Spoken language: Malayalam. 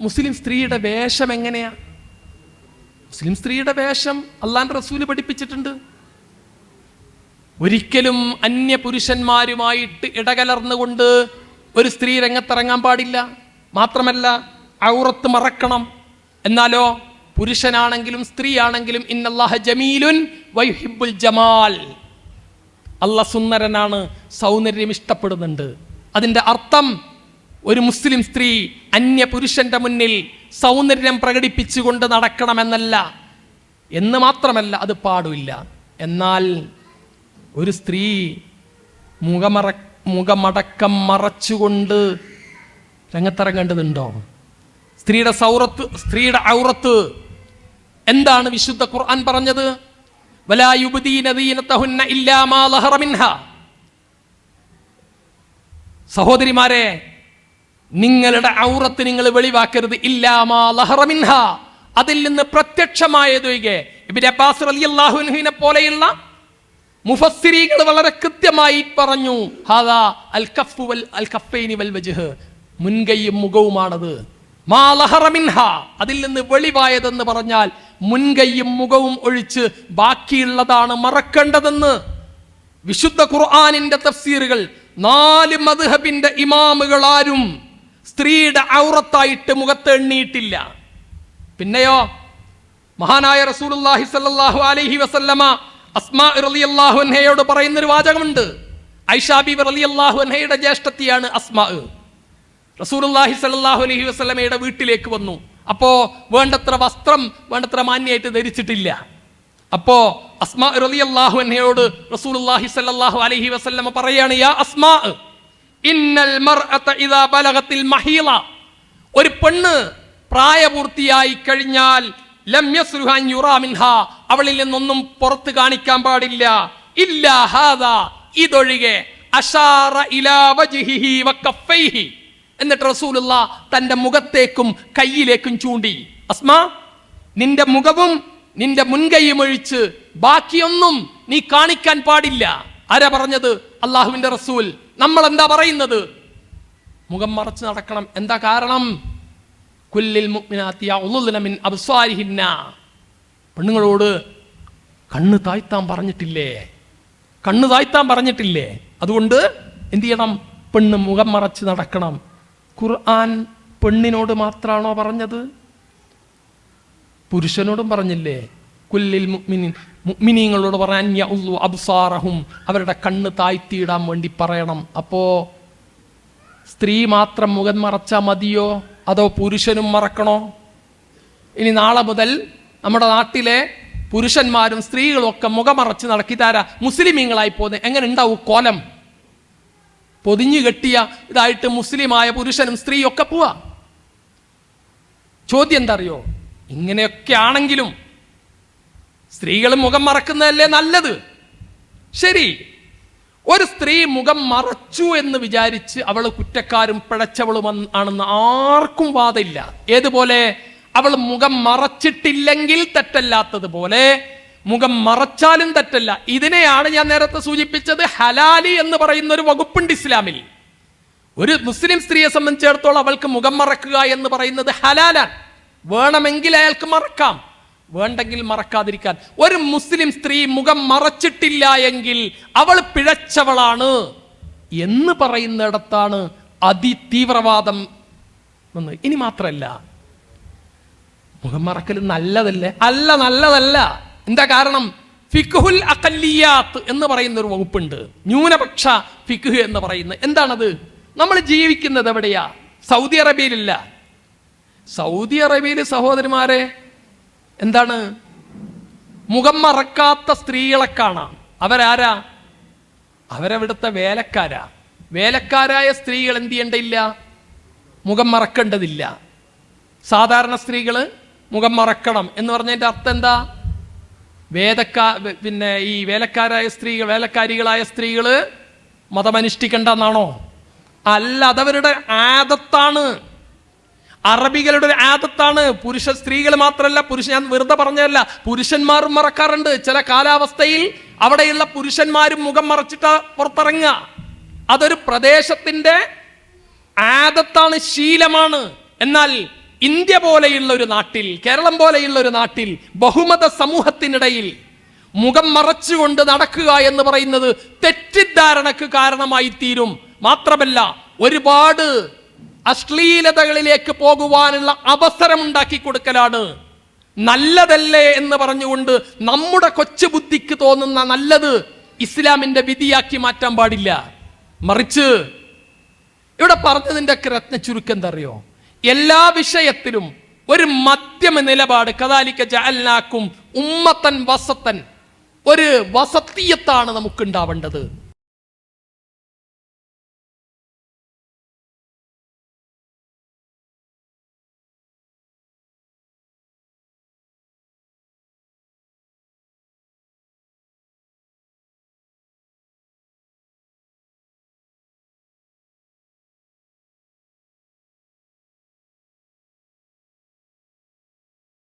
മുസ്ലിം സ്ത്രീയുടെ വേഷം എങ്ങനെയാ? മുസ്ലിം സ്ത്രീയുടെ വേഷം അള്ളാൻ റസൂൽ പഠിപ്പിച്ചിട്ടുണ്ട്. ഒരിക്കലും അന്യ പുരുഷന്മാരുമായിട്ട് ഇടകലർന്നുകൊണ്ട് ഒരു സ്ത്രീ രംഗത്തിറങ്ങാൻ പാടില്ല. മാത്രമല്ല ഔറത്ത് മറക്കണം. എന്നാലോ പുരുഷനാണെങ്കിലും സ്ത്രീയാണെങ്കിലും ഇന്നല്ലാഹ ജമീലുൻ വൈഹിബുൽ ജമാൽ. അല്ല സുന്ദരനാണ് സൗന്ദര്യം ഇഷ്ടപ്പെടുന്നുണ്ട്. അതിന്റെ അർത്ഥം ഒരു മുസ്ലിം സ്ത്രീ അന്യ പുരുഷന്റെ മുന്നിൽ സൗന്ദര്യം പ്രകടിപ്പിച്ചുകൊണ്ട് നടക്കണമെന്നല്ല. എന്ന് മാത്രമല്ല അത് പാടില്ല എന്നാൽ ഒരു സ്ത്രീ മുഖമറ മുഖമടക്കം മറച്ചുകൊണ്ട് രംഗത്തിറങ്ങേണ്ടതുണ്ടോ? സ്ത്രീയുടെ സൗറത്ത് സ്ത്രീയുടെ ഔറത്ത് എന്താണ് വിശുദ്ധ ഖുർആൻ പറഞ്ഞത്? സഹോദരിമാരെ നിങ്ങളുടെ ഔറത്ത് നിങ്ങൾ വെളിവാക്കരുത്. ഇല്ലാമാ അതിൽ നിന്ന് പ്രത്യക്ഷമായതൊഴികെ അബ്ബാസ് പോലെയുള്ള മുഫസ്സിരീകൾ വളരെ കൃത്യമായി പറഞ്ഞു. ഹാദാ അൽ വൽ അൽ കഫൈനി വൽ വജ്ഹ്. മുൻകൈയും മുഖവുമാണത്. മാ അതിൽ നിന്ന് വെളിവായതെന്ന് പറഞ്ഞാൽ മുൻകൈയും മുഖവും ഒഴിച്ച് ബാക്കിയുള്ളതാണ് മറക്കേണ്ടതെന്ന്. വിശുദ്ധ ഖുർആാനിന്റെ തഫ്സീറുകൾ നാല് മദ്ഹബിന്റെ ഇമാമുകൾ ആരും സ്ത്രീയുടെ ഔറത്തായിട്ട് മുഖത്ത് എണ്ണിയിട്ടില്ല പിന്നെയോ? മഹാനായ റസൂലുള്ളാഹി സ്വല്ലല്ലാഹു അലൈഹി വസല്ലമ അസ്മാ അൻഹയോട് പറയുന്ന ഒരു വാചകമുണ്ട്. ഐഷാബിബ് ബീബി റളിയല്ലാഹു അൻഹയുടെ ജ്യേഷ്ഠത്തിയാണ് അസ്മാ റസൂലുള്ളാഹി സ്വല്ലല്ലാഹു അലൈഹി വസല്ലമയുടെ വീട്ടിലേക്ക് വന്നു. അപ്പോ വേണ്ടത്ര വസ്ത്രം വേണ്ടത്ര മാന്യായിട്ട് ധരിച്ചിട്ടില്ല. അപ്പോ അസ്മാ റളിയല്ലാഹു അൻഹയോട് റസൂലുള്ളാഹി സ്വല്ലല്ലാഹു അലൈഹി വസല്ലമ പറയാണ് യാ അസ്മാ ഇന്നൽ ബലഗത്തിൽ മഹീള. ഒരു പെണ്ണ് പ്രായപൂർത്തിയായി കഴിഞ്ഞാൽ മിൻഹ. അവളിൽ നിന്നൊന്നും പുറത്ത് കാണിക്കാൻ പാടില്ല. ഇല്ല ഹാദാ. ഇതൊഴികെ അഷാറ എന്നിട്ട് റസൂലുള്ള തന്റെ മുഖത്തേക്കും കയ്യിലേക്കും ചൂണ്ടി. അസ്മാ നിന്റെ മുഖവും നിന്റെ മുൻകൈയും ഒഴിച്ച് ബാക്കിയൊന്നും നീ കാണിക്കാൻ പാടില്ല. ആരാ പറഞ്ഞത്? അള്ളാഹുവിന്റെ റസൂൽ. നമ്മൾ എന്താ പറയുന്നത്? മുഖം മറച്ച് നടക്കണം. എന്താ കാരണം? കുല്ലിൽ പെണ്ണുങ്ങളോട് കണ്ണ് താഴ്ത്താൻ പറഞ്ഞിട്ടില്ലേ? കണ്ണ് താഴ്ത്താൻ പറഞ്ഞിട്ടില്ലേ? അതുകൊണ്ട് എന്തു ചെയ്യണം? പെണ്ണ് മുഖം മറച്ച് നടക്കണം. ഖുർആൻ പെണ്ണിനോട് മാത്രമാണോ പറഞ്ഞത്? പുരുഷനോടും പറഞ്ഞില്ലേ? കുല്ലിൽ മുഅ്മിനീങ്ങളോട് പറയാൻ ഉള്ളു അബ്സാറഹും അവരുടെ കണ്ണ് താഴ്ത്തിയിടാൻ വേണ്ടി പറയണം. അപ്പോ സ്ത്രീ മാത്രം മുഖം മറച്ചാൽ മതിയോ? അതോ പുരുഷനും മറക്കണോ? ഇനി നാളെ മുതൽ നമ്മുടെ നാട്ടിലെ പുരുഷന്മാരും സ്ത്രീകളും ഒക്കെ മുഖമറച്ച് നടക്കിത്താര മുസ്ലിമീങ്ങളായി പോകുന്നത് എങ്ങനെ ഉണ്ടാവും കോലം? പൊതിഞ്ഞു കെട്ടിയ ഇതായിട്ട് മുസ്ലിമായ പുരുഷനും സ്ത്രീയും ഒക്കെ പോവാ. ചോദ്യം എന്താ അറിയോ? ഇങ്ങനെയൊക്കെ ആണെങ്കിലും സ്ത്രീകൾ മുഖം മറക്കുന്നതല്ലേ നല്ലത്? ശരി. ഒരു സ്ത്രീ മുഖം മറച്ചു എന്ന് വിചാരിച്ച് അവൾ കുറ്റക്കാരും പിഴച്ചവളും ആണെന്ന് ആർക്കും വാദമില്ല. ഏതുപോലെ? അവൾ മുഖം മറച്ചിട്ടില്ലെങ്കിൽ തെറ്റല്ലാത്തതുപോലെ മുഖം മറച്ചാലും തെറ്റല്ല. ഇതിനെയാണ് ഞാൻ നേരത്തെ സൂചിപ്പിച്ചത് ഹലാലി എന്ന് പറയുന്ന ഒരു വകുപ്പുണ്ട് ഇസ്ലാമിൽ. ഒരു മുസ്ലിം സ്ത്രീയെ സംബന്ധിച്ചിടത്തോളം അവൾക്ക് മുഖം മറക്കുക എന്ന് പറയുന്നത് ഹലാലാണ്. വേണമെങ്കിൽ അയാൾക്ക് മറക്കാം. വേണ്ടെങ്കിൽ മറക്കാതിരിക്കാൻ. ഒരു മുസ്ലിം സ്ത്രീ മുഖം മറച്ചിട്ടില്ല എങ്കിൽ അവൾ പിഴച്ചവളാണ് എന്ന് പറയുന്നിടത്താണ് അതിതീവ്രവാദം എന്ന് ഇനി മാത്രമല്ല മുഖം മറക്കൽ നല്ലതല്ലേ? അല്ല നല്ലതല്ല. എന്താ കാരണം? ഫിഖുൽ അഖല്ലിയാത്ത് എന്ന് പറയുന്ന ഒരു വകുപ്പുണ്ട്. ന്യൂനപക്ഷ ഫിഖു എന്ന് പറയുന്നത് എന്താണത്? നമ്മൾ ജീവിക്കുന്നത് എവിടെയാ? സൗദി അറേബ്യയിലില്ല. സൗദി അറേബ്യയിലെ സഹോദരിമാരെ എന്താണ്? മുഖം മറക്കാത്ത സ്ത്രീകളെ കാണാം. അവരാരാ? അവരവിടുത്തെ വേലക്കാരാ. വേലക്കാരായ സ്ത്രീകൾ എന്ത് ചെയ്യേണ്ടയില്ല മുഖം മറക്കേണ്ടതില്ല. സാധാരണ സ്ത്രീകൾ മുഖം മറക്കണം എന്ന് പറഞ്ഞതിന്റെ അർത്ഥം എന്താ? വേദക്കാ പിന്നെ ഈ വേലക്കാരായ സ്ത്രീകൾ വേലക്കാരികളായ സ്ത്രീകൾ മതമനുഷ്ഠിക്കേണ്ടെന്നാണോ അല്ല അതവരുടെ ആദത്താണ്. അറബികളുടെ ഒരു ആദത്താണ്. പുരുഷ സ്ത്രീകൾ മാത്രമല്ല പുരുഷ ഞാൻ വെറുതെ പറഞ്ഞതല്ല പുരുഷന്മാരും മറക്കാറുണ്ട്. ചില കാലാവസ്ഥയിൽ അവിടെയുള്ള പുരുഷന്മാരും മുഖം മറച്ചിട്ട് പുറത്തിറങ്ങുക. അതൊരു പ്രദേശത്തിന്റെ ആദത്താണ് ശീലമാണ്. എന്നാൽ ഇന്ത്യ പോലെയുള്ള ഒരു നാട്ടിൽ കേരളം പോലെയുള്ള ഒരു നാട്ടിൽ ബഹുമത സമൂഹത്തിനിടയിൽ മുഖം മറച്ചുകൊണ്ട് നടക്കുക എന്ന് പറയുന്നത് തെറ്റിദ്ധാരണക്ക് കാരണമായി തീരും മാത്രമല്ല ഒരുപാട് അശ്ലീലതകളിലേക്ക് പോകുവാനുള്ള അവസരം ഉണ്ടാക്കി കൊടുക്കലാണ്. നല്ലതല്ലേ എന്ന് പറഞ്ഞുകൊണ്ട് നമ്മുടെ കൊച്ചു ബുദ്ധിക്ക് തോന്നുന്ന നല്ലത് ഇസ്ലാമിന്റെ വിധിയാക്കി മാറ്റാൻ പാടില്ല. മറിച്ച് ഇവിടെ പറഞ്ഞതിന്റെ ഒക്കെ രത്ന ചുരുക്കം എന്താ അറിയോ? എല്ലാ വിഷയത്തിലും ഒരു മധ്യമ നിലപാട്. കഥാലിക്ക ജഅൽനാക്കും ഉമ്മത്തൻ വസത്തൻ. ഒരു വസത്തീയത്താണ് നമുക്ക് ഉണ്ടാവേണ്ടത്